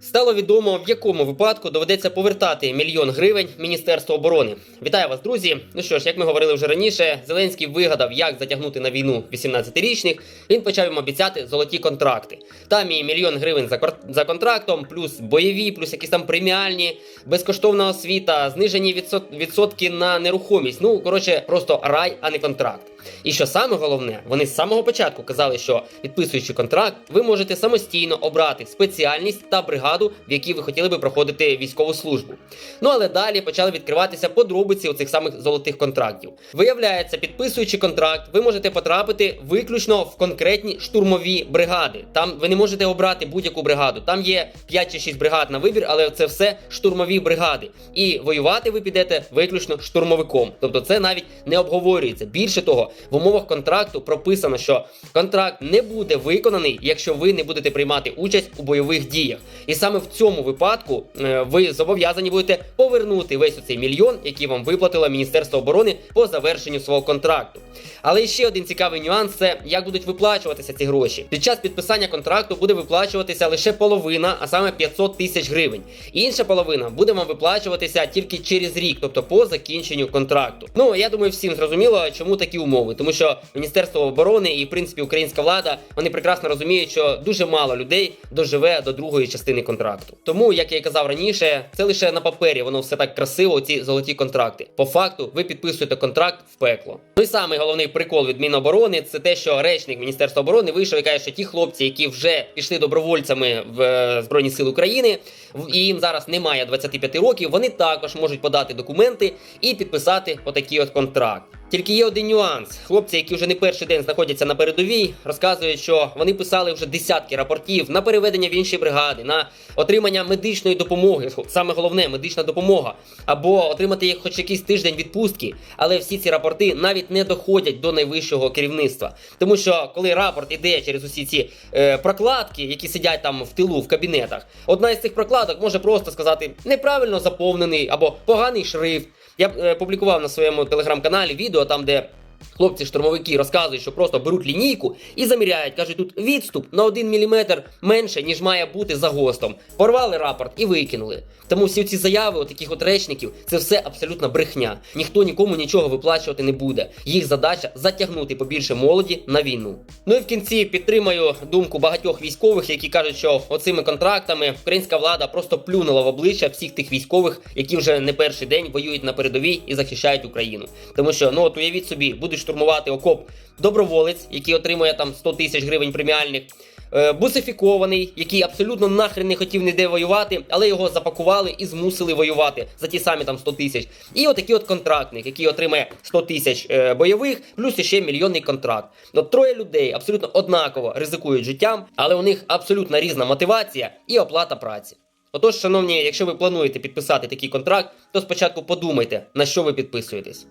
Стало відомо, в якому випадку доведеться повертати мільйон гривень Міністерству оборони. Вітаю вас, друзі. Ну що ж, як ми говорили вже раніше, Зеленський вигадав, як затягнути на війну 18-річних. Він почав їм обіцяти золоті контракти. Там і мільйон гривень за, за контрактом, плюс бойові, плюс якісь там преміальні, безкоштовна освіта, знижені відсот- відсотки на нерухомість. Ну коротше, просто рай, а не контракт. І що саме головне, вони з самого початку казали, що підписуючи контракт, ви можете самостійно обрати спеціальність та бригаду, в якій ви хотіли би проходити військову службу. Ну але далі почали відкриватися подробиці оцих самих золотих контрактів. Виявляється, підписуючи контракт, ви можете потрапити виключно в конкретні штурмові бригади. Там ви не можете обрати будь-яку бригаду. Там є 5 чи 6 бригад на вибір, але це все штурмові бригади. І воювати ви підете виключно штурмовиком. Тобто це навіть не обговорюється. Більше того, в умовах контракту прописано, що контракт не буде виконаний, якщо ви не будете приймати участь у бойових діях. І саме в цьому випадку е, ви зобов'язані будете повернути весь оцей мільйон, який вам виплатило Міністерство оборони по завершенню свого контракту. Але ще один цікавий нюанс це як будуть виплачуватися ці гроші. Під час підписання контракту буде виплачуватися лише половина, а саме 500 тисяч гривень. Інша половина буде вам виплачуватися тільки через рік, тобто по закінченню контракту. Ну я думаю, всім зрозуміло, чому такі умови, тому що Міністерство оборони і в принципі українська влада вони прекрасно розуміють, що дуже мало людей доживе до другої частини контракту. Тому, як я і казав раніше, це лише на папері, воно все так красиво, ці золоті контракти. По факту, ви підписуєте контракт в пекло. Ну і самий головний прикол від Міноборони це те, що речник Міністерства оборони вийшов і каже, що ті хлопці, які вже пішли добровольцями в е, Збройні Сили України, і їм зараз немає 25 років, вони також можуть подати документи і підписати отакий от контракт. Тільки є один нюанс. Хлопці, які вже не перший день знаходяться на передовій, розказують, що вони писали вже десятки рапортів на переведення в інші бригади, на отримання медичної допомоги. Саме головне медична допомога, або отримати їх хоч якийсь тиждень відпустки. Але всі ці рапорти навіть не доходять до найвищого керівництва. Тому що коли рапорт іде через усі ці е, прокладки, які сидять там в тилу в кабінетах, одна із цих прокладок може просто сказати неправильно заповнений або поганий шрифт. Я е, публікував на своєму телеграм-каналі відео там, де. Хлопці-штурмовики розказують, що просто беруть лінійку і заміряють. кажуть, тут відступ на 1 мм менше, ніж має бути за ГОСТом. Порвали рапорт і викинули. Тому всі ці заяви, от таких от речників, це все абсолютно брехня. Ніхто нікому нічого виплачувати не буде. Їх задача затягнути побільше молоді на війну. Ну і в кінці підтримаю думку багатьох військових, які кажуть, що оцими контрактами українська влада просто плюнула в обличчя всіх тих військових, які вже не перший день воюють на передовій і захищають Україну. Тому що ну от уявіть собі, будуть штурмувати окоп доброволець, який отримує там 100 тисяч гривень преміальних. е, Бусифікований, який абсолютно нахрен не хотів ніде воювати, але його запакували і змусили воювати за ті самі там 100 тисяч. І отакий от контрактник, який отримає 100 тисяч е, бойових, плюс ще мільйонний контракт. От троє людей абсолютно однаково ризикують життям, але у них абсолютно різна мотивація і оплата праці. Отож, шановні, якщо ви плануєте підписати такий контракт, то спочатку подумайте, на що ви підписуєтесь.